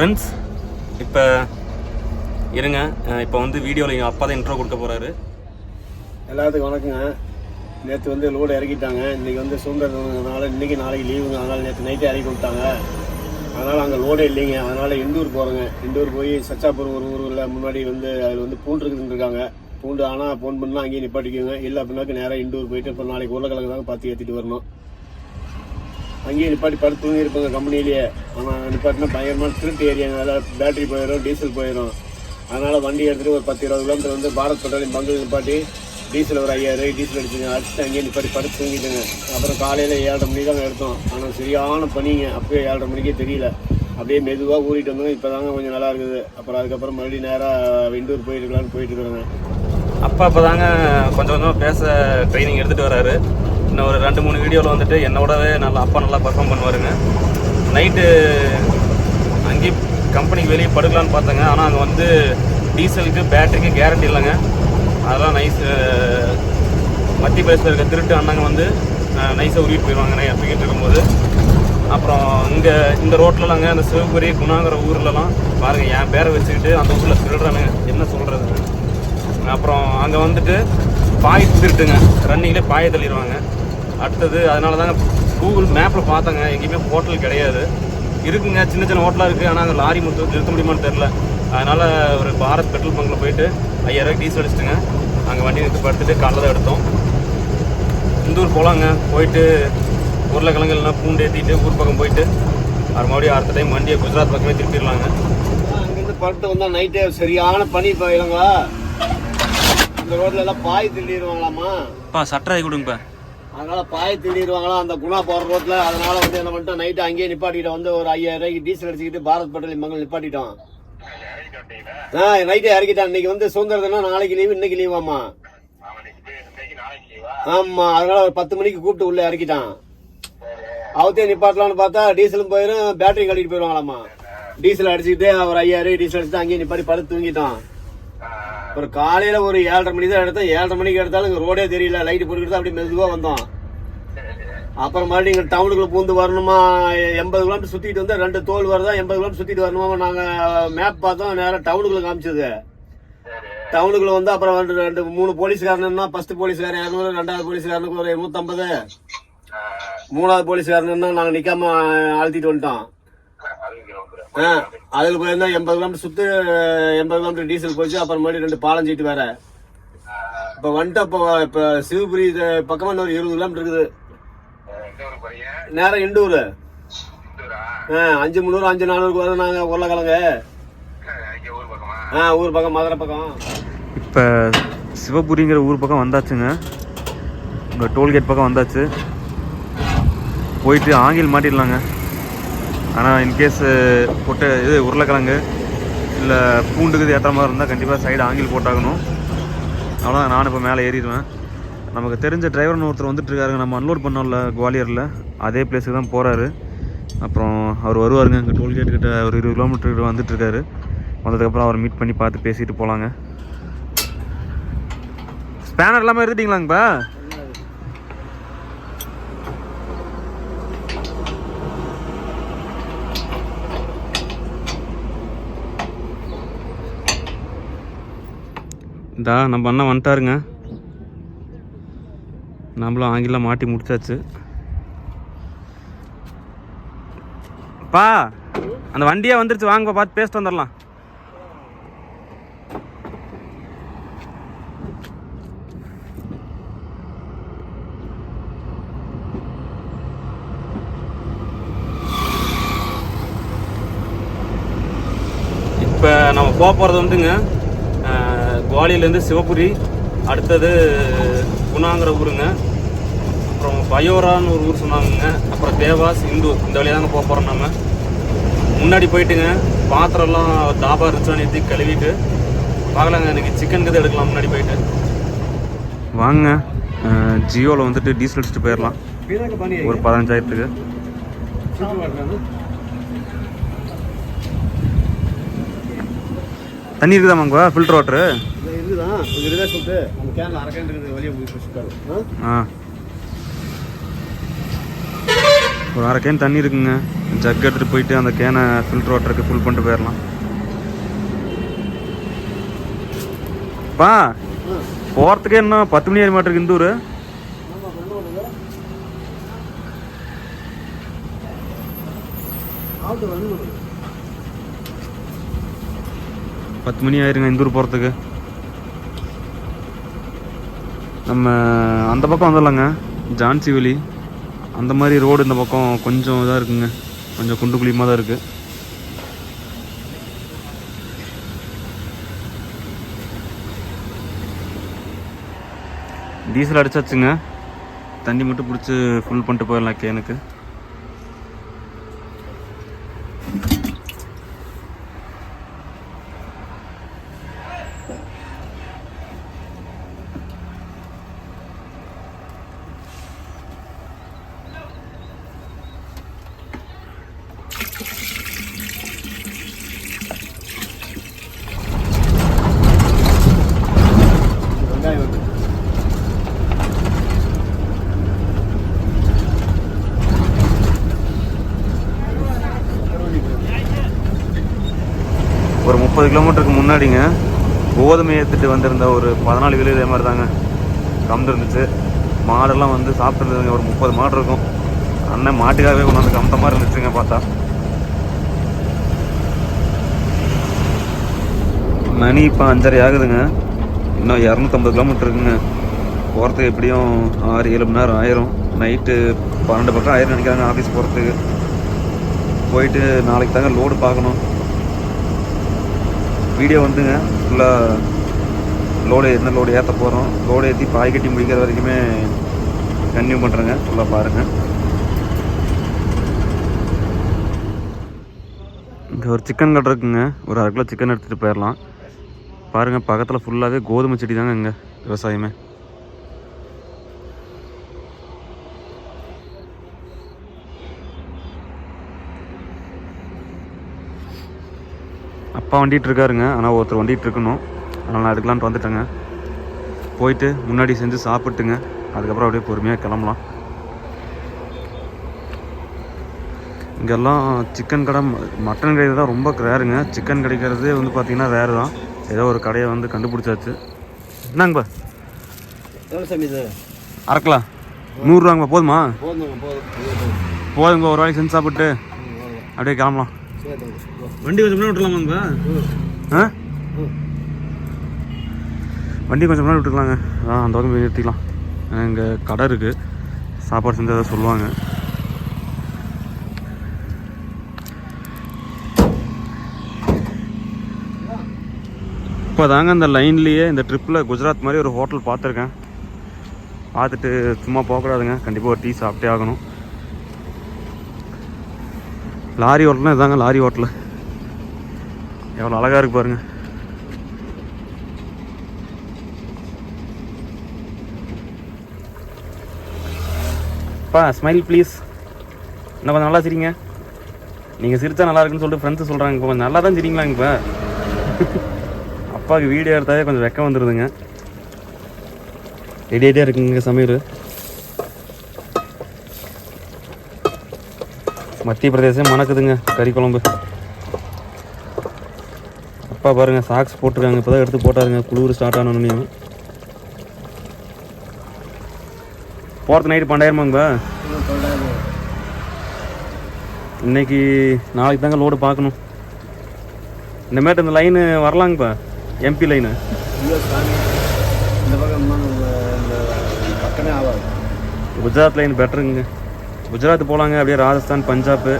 Friends இப்போ இருங்க. இப்போ வந்து வீடியோவில் எங்கள் அப்பா தான் இன்ட்ரோ கொடுக்க போகிறாரு எல்லாத்துக்கும் வணக்கங்க. நேற்று வந்து லோடு இறக்கிட்டாங்க. இன்றைக்கி வந்து சுதந்திரனால இன்றைக்கி நாளைக்கு லீவுங்க அதனால் நேற்று நைட்டே இறக்கி விட்டாங்க அதனால் அங்கே லோடே இல்லைங்க. அதனால் இண்டூர் போகிறோங்க இண்டூர் போய் சச்சாப்பூர் ஒரு ஊரில் முன்னாடி வந்து அதில் வந்து பூண்டு இருக்குதுன்னு இருக்காங்க. பூண்டு ஆனால் ஃபோன் பண்ணால் அங்கேயே நிப்பாட்டிக்குங்க. இல்லை அப்படின்னாக்க நேராக இண்டூர் போயிட்டு இப்போ நாளைக்கு உருளைக்கிழங்கு தாங்க பார்த்து ஏற்றிட்டு வரணும். அங்கேயே நிப்பாட்டி படுத்து தூங்கி இருப்பாங்க கம்பெனிலேயே ஆனால் நிப்பாட்டினா பயங்கரமான திருட்டு ஏரியாங்க அதில் பேட்டரி போயிடும் டீசல் போயிடும் அதனால் வண்டி எடுத்துகிட்டு ஒரு பத்து இருபது கிலோமீட்டர் வந்து பாரத் பெட்ரோலியம் பங்கு நிப்பாட்டி டீசல் ஒரு ஐயாயிரம் டீசல் அடிச்சுங்க. அடிச்சுட்டு அங்கேயே நிப்பாட்டி படுத்து தூங்கிட்டுங்க. அப்புறம் காலையில் ஏழரை மணிக்கு தான் எடுத்தோம். ஆனால் சரியான பனிங்க. அப்போயே ஏழரை மணிக்கே தெரியல. அப்படியே மெதுவாக ஊறிட்டு வந்தோம். இப்போ தாங்க கொஞ்சம் நல்லா இருக்குது. அப்புறம் அதுக்கப்புறம் மறுபடியும் நேராக விண்டூர் போயிட்டு இருக்கலாம்னு போயிட்டு இருக்கிறேங்க. அப்பா இப்போ தாங்க கொஞ்சம் கொஞ்சம் பேச ட்ரைனிங் எடுத்துகிட்டு வராரு. இன்னும் ஒரு ரெண்டு மூணு வீடியோவில் வந்துட்டு என்னோடவே நல்லா அப்பா நல்லா பர்ஃபார்ம் பண்ணுவாருங்க. நைட்டு அங்கேயே கம்பெனிக்கு வெளியே படுக்கலான்னு பார்த்தேங்க. ஆனால் அங்கே வந்து டீசலுக்கு பேட்டரிக்கு கேரண்டி இல்லைங்க. அதெல்லாம் நைஸ் மத்திய பிரதேசத்தில் இருக்க திருட்டு அண்ணங்க வந்து நைஸாக உருவிட்டு போயிடுவாங்க நான் தூக்கிட்டு இருக்கும்போது. அப்புறம் இங்கே இந்த ரோட்லலாங்க அந்த சிவபுரி குணாங்கிற ஊர்லலாம் பாருங்க என் பேரை வச்சுக்கிட்டு அந்த ஊரில் திருடுறானுங்க. என்ன சொல்கிறது அப்புறம் அங்கே வந்துட்டு பாய் திருட்டுங்க. ரன்னிங்கில் பாயை தள்ளிடுவாங்க. அடுத்தது அதனால தாங்க கூகுள் மேப்பில் பார்த்தேங்க. எங்கேயுமே ஹோட்டல் கிடையாது. இருக்குங்க சின்ன சின்ன ஹோட்டலாக இருக்குது ஆனால் அங்கே லாரி மட்டும் நிறுத்த முடியுமான்னு தெரில அதனால் ஒரு பாரத் பெட்ரோல் பங்கில் போயிட்டு ஐயாயிரம் டீசல் அடிச்சிட்டுங்க. அங்கே வண்டி நிறுத்தி படுத்துட்டு காலைல தான் எடுத்தோம். இந்தூர் போகலாங்க போயிட்டு உருளைக்கிழங்கு இல்லைனா பூண்டு ஏற்றிட்டு ஊர் பக்கம் போயிட்டு அது மறுபடியும் அடுத்த டைம் வண்டியை குஜராத் பக்கமே திருப்பிடலாங்க. அங்கேருந்து படுத்து வந்தால் நைட்டே சரியான பனி போயிடுங்களா இந்த ரோட்ல எல்லாம் பாய் திருடிடுவாங்களாமா அப்பா சட்டை கொடுங்கப்பா. அதனால பாய் திருடிடுவாங்களா அந்த குணா போற ரோட்ல. அதனால வந்து என்ன பண்ணிட்டோம்? நைட்டு அங்கேயே நிப்பாட்டிட்டோம். வந்து ஒரு ஐயாயிரம் ரூபாய்க்கு டீசல் அடிச்சுக்கிட்டு பாரத் பெட்ரோலியம் மங்கள் நிப்பாட்டிட்டோம். ஆ நைட்டே இறக்கிட்டான். இன்னைக்கு வந்து சுதந்திர தினம் நாளைக்கு லீவு இன்னைக்கு லீவாமா ஆமா. அதனால ஒரு பத்து மணிக்கு கூப்பிட்டு உள்ள இறக்கிட்டான். அவத்தையும் நிப்பாட்டலாம்னு பார்த்தா டீசலும் போயிடும் பேட்டரி கட்டிட்டு போயிடுவாங்களாமா. டீசல் அடிச்சுக்கிட்டு ஒரு ஐயாயிரம் டீசல் அடிச்சுட்டு அங்கேயே நிப்பாட்டி படுத்து தூங்கிட்டான். அப்புறம் காலையில ஒரு ஏழரை மணி தான் எடுத்தோம் ஏழரை மணிக்கு எடுத்தாலும் ரோடே தெரியல. லைட் போட்டுக்கிட்டு தான் அப்படியே மெதுவாக வந்தோம். அப்புறம் மறுபடியும் எங்கள் டவுனுக்குள்ள பூந்து வரணுமா? எண்பது கிலோமீட்டர் சுற்றிட்டு வந்து ரெண்டு தோல் வருதா? எண்பது கிலோமீட்டர் சுற்றிட்டு வரணுமா? நாங்கள் மேப் பார்த்தோம். நேராக டவுனுக்குள்ள காமிச்சது. டவுனுக்குள்ள வந்து அப்புறம் ரெண்டு ரெண்டு மூணு போலீஸ்காரனா ஃபர்ஸ்ட் போலீஸ்காரன் இரநூறு ரெண்டாவது போலீஸ்காரனுக்கு ஒரு நூற்றம்பது மூணாவது போலீஸ்காரனா நாங்கள் நிற்காம அழுத்திட்டு வந்துட்டோம். அதுல போயிருந்தா எண்பது கிலோமீட்டர் சுத்து எண்பது கிலோமீட்டர் டீசல் போச்சு அப்புறம் மறுபடியும் ரெண்டு பாலம் சீட்டு வேற. இப்ப வந்துட்டு இப்போ இப்ப சிவபுரி இது பக்கமா ஒரு இருபது கிலோமீட்டர் இருக்குது. நேரம் இண்டூர். ஆ அஞ்சு முந்நூறு அஞ்சு நானூறுக்கு வரும் நாங்க உருளைக்கிழங்கு. ஆ ஊர் பக்கம் மதுரை பக்கம். இப்போ சிவபுரிங்கிற ஊர் பக்கம் வந்தாச்சுங்க. இங்கே டோல்கேட் பக்கம் வந்தாச்சு. போயிட்டு ஆங்கில் மாட்டிடலாங்க. ஆனால் இன்கேஸ் பொட்டை இது உருளைக்கிழங்கு இல்லை பூண்டுக்கு ஏற்ற மாதிரி இருந்தால் கண்டிப்பாக சைடு ஆங்கில் போட்டாகணும். அவ்வளோதான் நான் இப்போ மேலே ஏறிடுவேன். நமக்கு தெரிஞ்ச டிரைவர்னு ஒருத்தர் வந்துட்டு இருக்காருங்க. நம்ம அன்லோட் பண்ணோம்ல குவாலியரில். அதே பிளேஸுக்கு தான் போகிறாரு அப்புறம் அவர் வருவாருங்க இங்கே டோல்கேட் கிட்ட. ஒரு இருபது கிலோமீட்டர் வந்துட்டுருக்காரு வந்ததுக்கப்புறம் அவர் மீட் பண்ணி பார்த்து பேசிட்டு போகலாங்க ஸ்பேனர் எல்லாமே எடுத்துட்டீங்களாங்கப்பா இந்தா நம்ம அண்ணன் வந்துட்டாருங்க. நம்மளும் ஆங்கிலம் மாட்டி முடிச்சாச்சு. பா அந்த வண்டியே வந்துருச்சு. வாங்கப்பா பார்த்து பேசிட்டு வந்துடலாம். இப்போ நம்ம போக போகிறது வந்துங்க. அஹ், குவாலியர்லேருந்து சிவபுரி அடுத்தது குணாங்கிற ஊருங்க. அப்புறம் பயோரான்னு ஒரு ஊர் சொன்னாங்க அப்புறம் தேவாஸ் இந்தூர் இந்த வழியாக தாங்க போக போகிறோம் நம்ம முன்னாடி போயிட்டுங்க. பாத்திரம்லாம் தாபா இருந்துச்சோன்னு ஏற்றி கழுவிட்டு பார்க்கலாங்க. எனக்கு சிக்கன் கதை எடுக்கலாம் முன்னாடி போயிட்டு. வாங்க. ஜியோவில் வந்துட்டு டீசல் அடிச்சுட்டு போயிடலாம் ஒரு பதினஞ்சாயிரத்துக்கு. தண்ணி இருக்குதாமாங்கப்பா ஃபில்டர் வாட்ரு இருக்குதான் கொஞ்சம் ரிவர்ஸ் விட்டு அந்த கேன்ல அரை கேன் இருக்குது வெளியே போய் வச்சுட்டாரு ஆ? ஒரு அரை கேன் தண்ணி இருக்குங்க. ஜக் எடுத்துகிட்டு போயிட்டு அந்த கேனை ஃபில்டர் வாட்டருக்கு ஃபுல் பண்ணிட்டு போயிடலாம் பா போகிறதுக்கே என்ன பத்து மணி ஆயிரம் மாட்டிருக்கு இந்த ஊர்? பத்து மணி ஆயிருங்க இந்த ஊர் போகிறதுக்கு நம்ம அந்த பக்கம் வந்துடலாங்க. ஜான்சி வெளி. அந்த மாதிரி ரோடு இந்த பக்கம் கொஞ்சம் இதாக இருக்குங்க. கொஞ்சம் குண்டு குழியமாக தான் இருக்குது டீசல் அடிச்சாச்சுங்க. தண்ணி மட்டும் பிடிச்சி ஃபுல் பண்ணிட்டு போயிடலாம் கேனுக்கு வெங்காயம் வந்து ஒரு முப்பது கிலோமீட்டருக்கு முன்னாடிங்க கோதுமை ஏற்றுட்டு வந்திருந்த ஒரு பதினாலு கிலோ இதே மாதிரி தாங்க கம்ந்துருந்துச்சு மாடெல்லாம் வந்து சாப்பிட்டுருந்ததுங்க ஒரு முப்பது மாடு இருக்கும். அண்ணன் மாட்டுக்காகவே கொண்டு வந்து கம்த மாதிரி இருந்துச்சுங்க பார்த்தா. மணி இப்போ அஞ்சரை ஆகுதுங்க. இன்னும் இரநூத்தம்பது கிலோமீட்டர் இருக்குங்க. போகிறதுக்கு எப்படியும் ஆறு ஏழு மணி நேரம் ஆயிரும். நைட்டு பன்னெண்டு பக்கம் ஆயிரம் நினைக்கிறாங்க ஆஃபீஸ் போகிறதுக்கு போயிட்டு நாளைக்கு தாங்க லோடு பார்க்கணும். வீடியோ வந்துங்க. ஃபுல்லாக லோடு என்ன லோடு ஏற்ற போகிறோம் லோடு ஏற்றி பாய் கட்டி முடிக்கிற வரைக்குமே கன்டினியூ பண்ணுறேங்க ஃபுல்லாக பாருங்கள் இங்கே ஒரு சிக்கன் கடை இருக்குங்க. ஒரு அரை கிலோ சிக்கன் எடுத்துகிட்டு போயிடலாம் பாருங்கள் பக்கத்தில் ஃபுல்லாகவே கோதுமை செடி தாங்க இங்கே விவசாயமே. அப்பா வண்டிட்டு இருக்காருங்க ஆனால் ஒருத்தர் வண்டிட்டு இருக்கணும் அதனால் நான் எடுக்கலான்ட்டு வந்துட்டேங்க. போயிட்டு முன்னாடி செஞ்சு சாப்பிட்டுங்க. அதுக்கப்புறம் அப்படியே பொறுமையாக கிளம்பலாம். இங்கெல்லாம் சிக்கன் கடை மட்டன் கடை தான் ரொம்ப ரேருங்க. சிக்கன் கிடைக்கிறதே வந்து பார்த்தீங்கன்னா ரேரு தான் ஏதோ ஒரு கடையை வந்து கண்டுபிடிச்சாச்சு. என்னங்கப்பா அரைக்கலாம் நூறுரூவாங்கப்பா போதுமா? போதுங்க ஒரு வாய்க்கு செஞ்சு சாப்பிட்டு அப்படியே கிளம்பலாம். வண்டி கொஞ்சம் விட்டுலாமா ஆ? வண்டி கொஞ்சம் முன்னாடி விட்டுக்கலாங்க. அதான் அந்த பக்கம் போய் நிறுத்திக்கலாம். இங்கே கடை இருக்குது சாப்பாடு செஞ்சு அதை சொல்லுவாங்க. இப்போ தாங்க இந்த லைன்லேயே இந்த ட்ரிப்பில் குஜராத் மாதிரி ஒரு ஹோட்டல் பார்த்துருக்கேன். பார்த்துட்டு சும்மா போகக்கூடாதுங்க. கண்டிப்பாக ஒரு டீ சாப்பிட்டே ஆகணும். லாரி ஹோட்டல்னா இதாங்க லாரி ஹோட்டலு எவ்வளோ அழகாக இருக்கு பாருங்கள் பா ஸ்மைல் ப்ளீஸ் இன்னும் கொஞ்சம் நல்லா சிரிங்க. நீங்கள் சிரித்தா நல்லா இருக்குன்னு சொல்லிட்டு ஃப்ரெண்ட்ஸு சொல்கிறாங்க இப்போ கொஞ்சம் நல்லா தான் சிரிங்களாங்க இப்போ? அப்பாவுக்கு வீடியோ எடுத்தாவே கொஞ்சம் வெக்கம் வந்துடுதுங்க ரெடியாகிட்டே இருக்குங்க சமையல். மத்திய பிரதேசம் மணக்குதுங்க கறி குழம்பு. அப்பா பாருங்கள் சாக்ஸ் போட்டிருக்காங்க. இப்போ தான் எடுத்து போட்டாருங்க. குளிர் ஸ்டார்ட் ஆனோன்னு போகிறது நைட்டு பன்னெண்டாயிரமாங்கப்பா இன்னைக்கு நாளைக்கு தாங்க லோடு பார்க்கணும். இந்தமாரி இந்த லைனு வரலாங்கப்பா எம்பி லைனு குஜராத் லைன் பெட்டருங்க குஜராத் போகலாங்க அப்படியே ராஜஸ்தான் பஞ்சாப்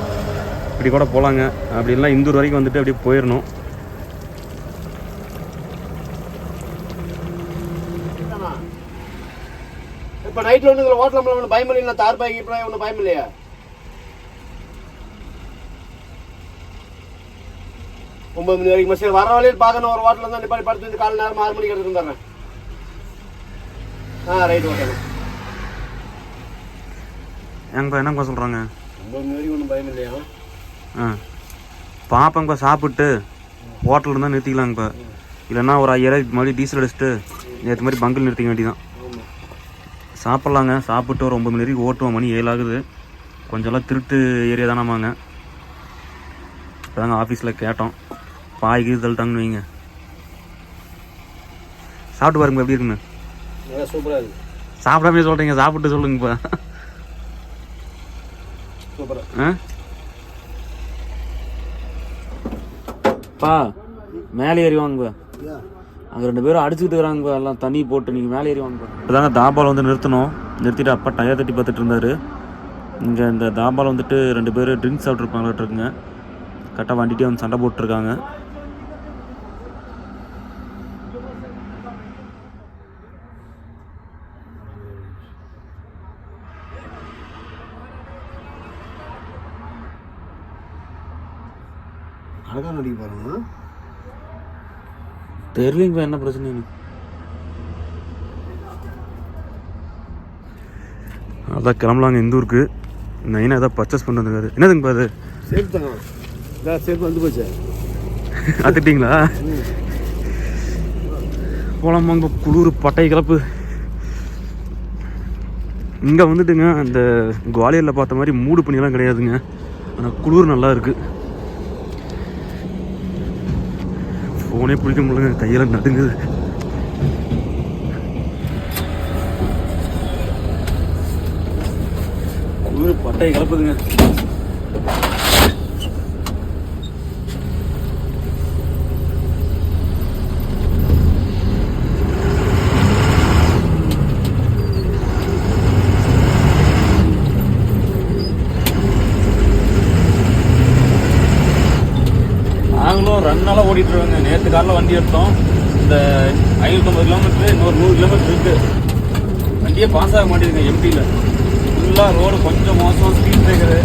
இப்படி கூட போகலாங்க அப்படி இல்லைனா இந்தூர் வரைக்கும் வந்துட்டு அப்படியே போயிடணும் நைட்டில் ஒன்று ஹோட்டலில் ஒன்று பயம் இல்லைங்களா தார் பாய் இப்போ ஒன்றும் பயம் இல்லையா ஒன்பது மணி வரைக்கும் சரி வர வழியில் பார்க்கணும் ஒரு ஹோட்டலில் தான் நிப்பாடி படுத்து காலை நேரம் ஆறு மணிக்கு எடுத்து வந்துடுறேன். ஆ ரைட் ஓகே ஏங்கப்பா என்னங்கப்பா சொல்கிறாங்க ஒன்பது மணி வரைக்கும் ஒன்றும் பயம் இல்லையா ஆ. பாப்பங்கப்பா சாப்பிட்டு ஹோட்டலில் இருந்தால் நிறுத்திக்கலாங்கப்பா. இல்லைன்னா ஒரு ஐயாயிரம் மறுபடியும் டீசல் அடிச்சுட்டு நேற்று மாதிரி பங்கில் நிறுத்திக்க வேண்டியதான் சாப்பிட்லாங்க. சாப்பிட்டு ஒரு ஒம்பது மணி வரைக்கும் ஓட்டுவோம். மணி ஏழு ஆகுது கொஞ்சம்லாம் திருட்டு ஏரியா தானாமாங்க இப்போதாங்க ஆஃபீஸில் கேட்டோம். பாய் கீது தள்ளிட்டாங்கன்னு வைங்க. சாப்பிட்டு பாருங்க எப்படி நல்லா சூப்பராக இருக்கு. சாப்பிடாமே சொல்கிறீங்க சாப்பிட்டு சொல்லுங்கப்பா சூப்பராக ஆ? பா மேலே ஏறி வாங்கப்பா அங்கே ரெண்டு பேரும் அடிச்சுக்கிட்டு இருக்கிறாங்க எல்லாம் தண்ணி போட்டு நீங்கள் மேலே ஏறி வாங்க இப்போதாங்க தாபாவில் வந்து நிறுத்தணும். நிறுத்திட்டு அப்பா டயர் தட்டி பார்த்துட்டு இருந்தாரு. இங்கே இந்த தாபாவில் வந்துட்டு ரெண்டு பேர் ட்ரிங்க்ஸ் சாப்பிட்ருப்பாங்களாட்டு இருக்குங்க கரெக்டாக வண்டிட்டே வந்து சண்டை போட்டுருக்காங்க. அழகாக நடிக்க பாருங்க தெரியலங்கப்பா என்ன பிரச்சனைன்னு? அதான் கிளம்பலாங்க இந்த ஊருக்கு. நைனா ஏதாவது பர்ச்சேஸ் பண்ணி வந்துருக்காரு. என்னதுங்கப்பா அது? சேர்த்து தாங்க இதான் சேர்த்து வந்து போச்சு. பார்த்துட்டிங்களா போலாமாங்க குளிர் பட்டை கிளப்பு. இங்கே வந்துட்டுங்க அந்த குவாலியரில் பார்த்த மாதிரி மூடு பனியெல்லாம் கிடையாதுங்க. ஆனால் குளிர் நல்லா இருக்கு. ஃபோனே பிடிக்க முடியல கையெல்லாம் நடுங்குது. குளிர் பட்டை கிளப்புதுங்க நாங்களும் ரன்னால ஓடிட்டு நேற்று காலைல வண்டி எடுத்தோம். இந்த ஐநூற்றம்பது கிலோமீட்டர் இன்னொரு நூறு கிலோமீட்டர் இருக்குது வண்டியே பாஸ் ஆக மாட்டேங்குது எம்டியில் ஃபுல்லாக ரோடு கொஞ்சம் மோசம் ஸ்பீட் பிரேக்கரு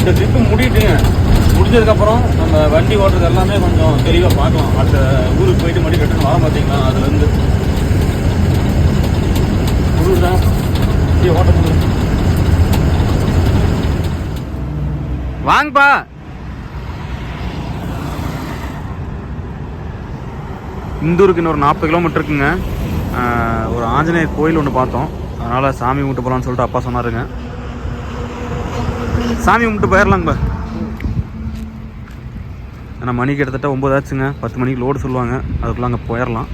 இந்த ட்ரிப்பு முடிட்டுங்க முடிஞ்சதுக்கப்புறம் நம்ம வண்டி ஓட்டுறது எல்லாமே கொஞ்சம் தெளிவாக பார்க்கலாம். அடுத்த ஊருக்கு போயிட்டு மறுபடியும் ரிட்டர்ன் வர பார்த்தீங்களா அதுலேருந்து குளிர்தான் வாங்கப்பா. இந்தூருக்கு இன்னொரு நாற்பது கிலோமீட்டர் இருக்குங்க. ஒரு ஆஞ்சநேயர் கோயில் ஒன்று பார்த்தோம். அதனால் சாமி கும்பிட்டு போகலான்னு சொல்லிட்டு அப்பா சொன்னாருங்க. சாமி கும்பிட்டு போயிடலாங்கப்பா ஏன்னா மணி கிட்டத்தட்ட ஒம்பது ஆச்சுங்க. பத்து மணிக்கு லோடு சொல்லுவாங்க. அதுக்குள்ளே அங்கே போயிடலாம்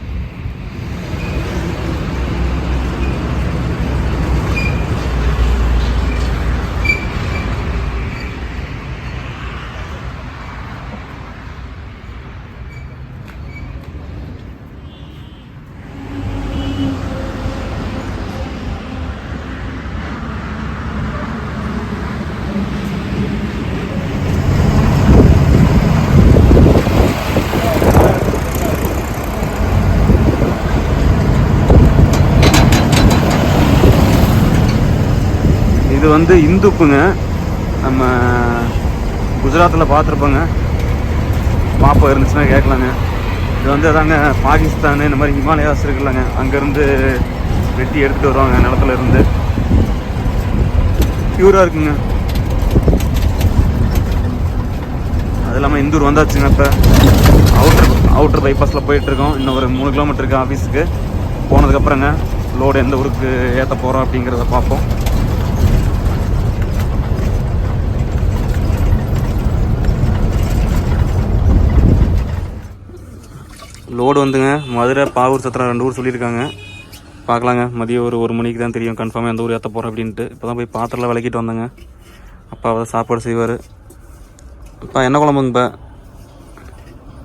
இது வந்து இந்துப்புங்க நம்ம குஜராத்தில் பார்த்துருப்போங்க. பாப்பா இருந்துச்சுன்னா கேட்கலாங்க. இது வந்து அதாங்க பாகிஸ்தான் இந்த மாதிரி ஹிமாலயாஸ் இருக்குல்லங்க. அங்கேருந்து வெட்டி எடுத்துகிட்டு வருவாங்க நிலத்துல இருந்து பியூராக இருக்குங்க. அது இல்லாமல் இந்தூர் வந்தாச்சுங்க இப்போ. அவுட்டர் அவுட்டர் பைபாஸில் போயிட்டுருக்கோம். இன்னும் ஒரு மூணு கிலோமீட்டருக்கு ஆஃபீஸுக்கு போனதுக்கப்புறங்க லோடு எந்த ஊருக்கு ஏற்ற போகிறோம் அப்படிங்கிறத பார்ப்போம். லோடு வந்துங்க. மதுரை பாவூர் சத்திரம் ரெண்டு ஊர் சொல்லியிருக்காங்க. பார்க்கலாங்க. மதியம் ஒரு ஒரு மணிக்கு தான் தெரியும். கன்ஃபார்மாக எந்த ஊர் ஏற்ற போகிறோம் அப்படின்ட்டு. இப்போ தான் போய் பாத்திரலாம் விளக்கிட்டு வந்தேங்க. அப்பா தான் சாப்பாடு செய்வார். அப்பா என்ன குழம்புங்கப்பா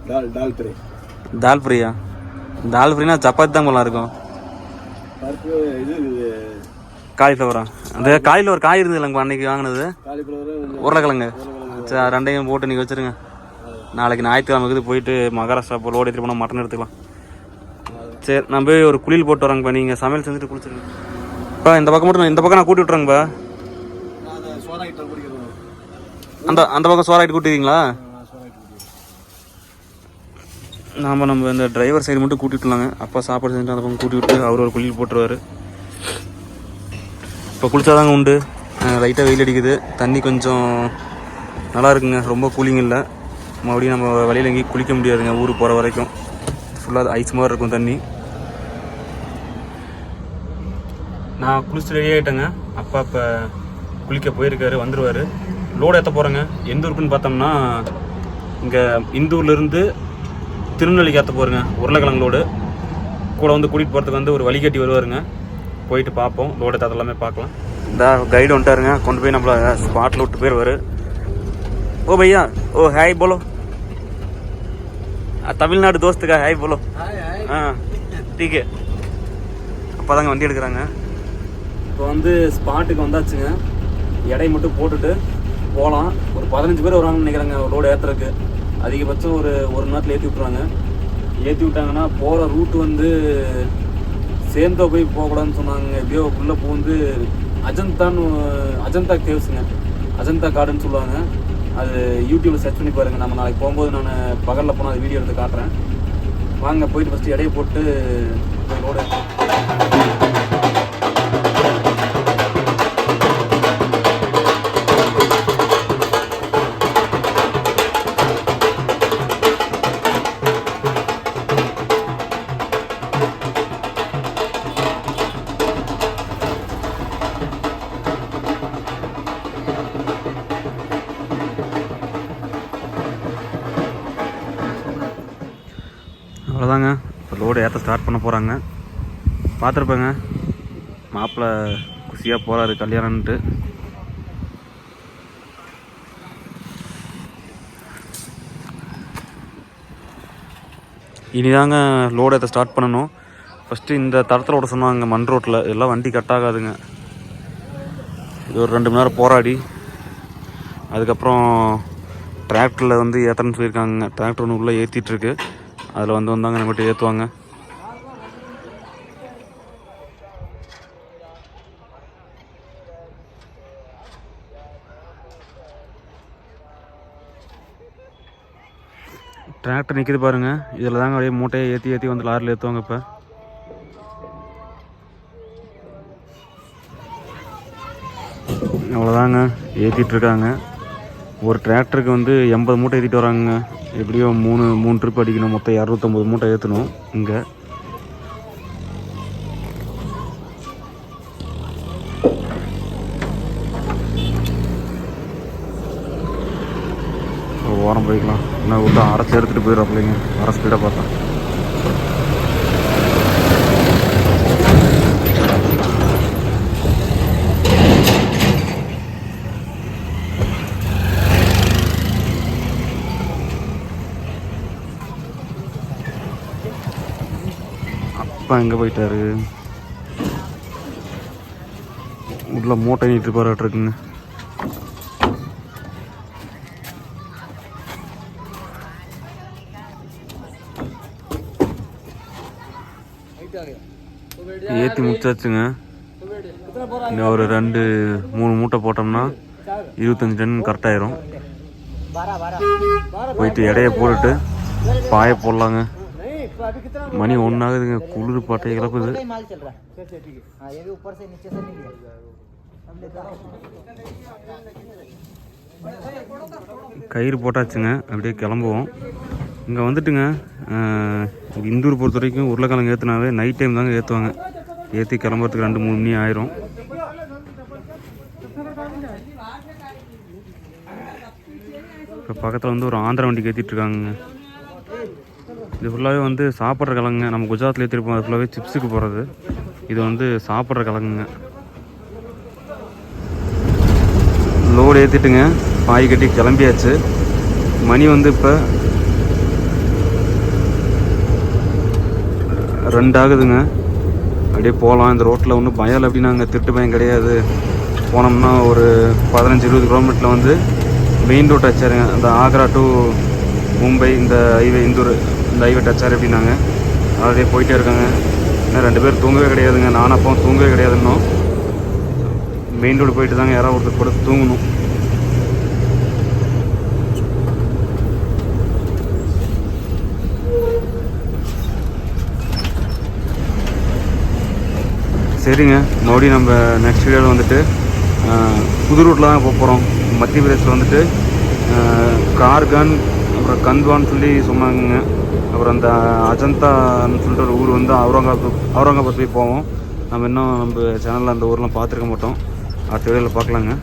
டால் டால் திரை தால் ஃப்ரீயா? தால் ஃப்ரீனா சப்பாத்தி தான் போலாம் இருக்கும். காலிஃப்ளவரா? அந்த காயில் ஒரு காய் இருந்தது இல்லைங்கப்பா அன்னைக்கு வாங்கினது. உருளைக்கிழங்கு. சரி ரெண்டையும் போட்டு நீங்கள் வச்சுருங்க. நாளைக்கு ஞாயிற்றுக்கிழமைக்கு போயிட்டு மகாராஷ்டிரா போல் லோடு எடுத்து போனால் மட்டன் எடுத்துக்கலாம். சரி நான் போய் ஒரு குளியல் போட்டு வரேங்கப்பா நீங்கள் சமையல் செஞ்சுட்டு குளிச்சிருங்க. இப்போ இந்த பக்கம் மட்டும் இந்த பக்கம் நான் கூட்டி விட்றேங்கப்பா அந்த அந்த பக்கம் சோறாயிட்டு கூட்டிங்களா நாம் நம்ம இந்த டிரைவர் சைடு மட்டும் கூட்டி விட்டுலாங்க. அப்பா சாப்பாடு செஞ்சுட்டு அந்த பக்கம் கூட்டி விட்டு அவர் ஒரு குளியல் போட்டுருவாரு. இப்போ குளிச்சாதாங்க உண்டு. லைட்டாக வெயில் அடிக்குது. தண்ணி கொஞ்சம் நல்லா இருக்குங்க. ரொம்ப கூலிங் இல்லை. மறுபடியும் நம்ம வழியில் எங்கேயும் குளிக்க முடியாதுங்க. ஊருக்கு போகிற வரைக்கும். ஃபுல்லாக ஐஸ் மாதிரி இருக்கும் தண்ணி. நான் குளிச்சுட்டு ரெடி ஆகிட்டேங்க அப்பா இப்போ குளிக்க போயிருக்காரு வந்துடுவார் லோடு ஏற்ற போகிறேங்க எந்த ஊருக்குன்னு பார்த்தோம்னா இங்கே இந்தூர்லேருந்து திருநெல்வேலிக்கு ஏற்ற போகிறேங்க உருளைக்கிழங்கு லோடு கூட வந்து கூட்டிகிட்டு போகிறதுக்கு வந்து ஒரு வழிகட்டி வருவாருங்க. போயிட்டு பார்ப்போம். லோடு ஏற்றது எல்லாமே பார்க்கலாம். இந்த கைடு வந்துட்டாருங்க. கொண்டு போய் நம்மள ஸ்பாட்டில் விட்டு போயிடுவார் ओ भैया ओ हाय बोलो आ, तमिलनाडु दोस्त का हाय बोलो हाँ ठीक है அப்போ தாங்க வண்டி எடுக்கிறாங்க இப்போ வந்து ஸ்பாட்டுக்கு வந்தாச்சுங்க எடை மட்டும் போட்டுட்டு போகலாம் ஒரு பதினஞ்சு பேர் வருவாங்கன்னு நினைக்கிறாங்க ரோடு ஏற்றுறதுக்கு அதிகபட்சம் ஒரு ஒரு மணி நேரத்தில் ஏற்றி விட்ருவாங்க ஏற்றி விட்டாங்கன்னா போகிற ரூட் வந்து சேர்ந்தோ போய் போகக்கூடாதுன்னு சொன்னாங்க எப்படியோ உள்ளே பூந்து அஜந்தான்னு அஜந்தா கேவ்ஸுங்க அஜந்தா காடுன்னு சொல்லுவாங்க அது யூடியூப்ல சர்ச் பண்ணி பாருங்க. நம்ம நாளைக்கு போகும்போது நான் பகலில் போனால் அது வீடியோ எடுத்து காட்டுறேன். வாங்க போயிட்டு ஃபஸ்ட்டு இடையை போட்டு போய் ரோடு அவ்வளோதாங்க இப்போ லோடு ஏற்ற ஸ்டார்ட் பண்ண போகிறாங்க பார்த்துருப்பேங்க மாப்பிள்ளை குசியாக போகிறாரு கல்யாணன்ட்டு இனிதாங்க லோடு ஏற்ற ஸ்டார்ட் பண்ணணும். ஃபஸ்ட்டு இந்த தடத்தில் விட சொன்னாங்க மண் ரோட்டில் எல்லாம் வண்டி கட் ஆகாதுங்க. இது ஒரு ரெண்டு மணி நேரம் போராடி. அதுக்கப்புறம் டிராக்டரில் வந்து ஏற்றணும்னு சொல்லியிருக்காங்க. டிராக்டர் ஒன்று உள்ளே ஏற்றிட்டுருக்கு அதில் வந்து வந்தாங்க நம்மகிட்ட ஏற்றுவாங்க டிராக்டர் நிற்கிது பாருங்க. இதில் தாங்க அப்படியே மூட்டையை ஏற்றி ஏற்றி வந்து லாரியில் ஏற்றுவாங்க இப்போ. அவ்வளோதாங்க ஏற்றிட்டு இருக்காங்க. ஒரு டிராக்டருக்கு வந்து எண்பது மூட்டை ஏற்றிட்டு வராங்க எப்படியோ மூணு மூணு ட்ரிப் அடிக்கணும். மொத்தம் இரநூத்தம்பது மூட்டை ஏற்றணும் இங்கே. ஓரம் போய்க்கலாம். என்ன விட்டு அரைச்சி எடுத்துகிட்டு போயிடும் பிள்ளைங்க அரை ஸ்பீடாக பார்த்தா. அப்பா எங்கே போயிட்டாரு? உள்ள மூட்டை நீட்டு பாராட்டுருக்குங்க ஏற்றி முடிச்சாச்சுங்க. இன்னும் ஒரு ரெண்டு மூணு மூட்டை போட்டோம்னா இருபத்தஞ்சி டன் கரெக்டாயிரும் போயிட்டு இடைய போட்டுட்டு பாய போடலாங்க. மணி ஒன்றாகுதுங்க குளிர் பாட்டை இழப்புது. கயிறு போட்டாச்சுங்க அப்படியே கிளம்புவோம். இங்கே வந்துட்டுங்க இந்தூர் பொறுத்த வரைக்கும் உருளைக்கிழங்கு ஏற்றுனாவே நைட் டைம் தாங்க ஏற்றுவாங்க ஏற்றி கிளம்புறதுக்கு ரெண்டு மூணு மணி ஆயிரும். இப்போ பக்கத்தில் வந்து ஒரு ஆந்திரா வண்டி ஏற்றிட்டுருக்காங்க இது ஃபுல்லாகவே வந்து சாப்பிட்ற கிழங்குங்க. நம்ம குஜராத்தில் ஏற்றிருப்போம் அது ஃபுல்லாகவே சிப்ஸுக்கு போகிறது இது வந்து சாப்பிட்ற கிழங்குங்க. லோடு ஏற்றிட்டுங்க பாய் கட்டி கிளம்பியாச்சு. மணி வந்து இப்போ ரெண்டாகுதுங்க. அப்படியே போகலாம் இந்த ரோட்டில் ஒன்றும் பயம் அப்படின்னா அங்கே திருட்டு பயம் கிடையாது. போனோம்னா ஒரு பதினஞ்சு இருபது கிலோமீட்டரில் வந்து மெயின் ரோட் வச்சாருங்க அந்த ஆக்ரா டு மும்பை இந்த ஹைவே இந்தூர் இந்த ஹைவே டச்சார் அப்படின்னாங்க. அதே போயிட்டே இருக்காங்க. இன்னும் ரெண்டு பேர் தூங்கவே கிடையாதுங்க. நானும் அப்போ தூங்கவே கிடையாது இன்னும் மெயின் ரோடு போயிட்டு தாங்க யாராவது ஒருத்தர் கூட தூங்கணும். சரிங்க. மறுபடியும் நம்ம நெக்ஸ்ட் வீடியோவில் வந்துட்டு புது ரூட்டில் தான் போக போகிறோம் மத்திய பிரதேசத்தில் வந்துட்டு கார்கன் அப்புறம் கந்த்வான்னு சொல்லி சொன்னாங்க அப்புறம் அந்த அஜந்தான்னு சொல்லிட்டு ஒரு ஊர் வந்து அவுரங்காபாத் அவுரங்காபாத் போய் போவோம். நம்ம இன்னும் நம்ம சேனலில் அந்த ஊர்லாம் பார்த்துருக்க மாட்டோம். அடுத்த வீடியோவில் பார்க்கலாங்க.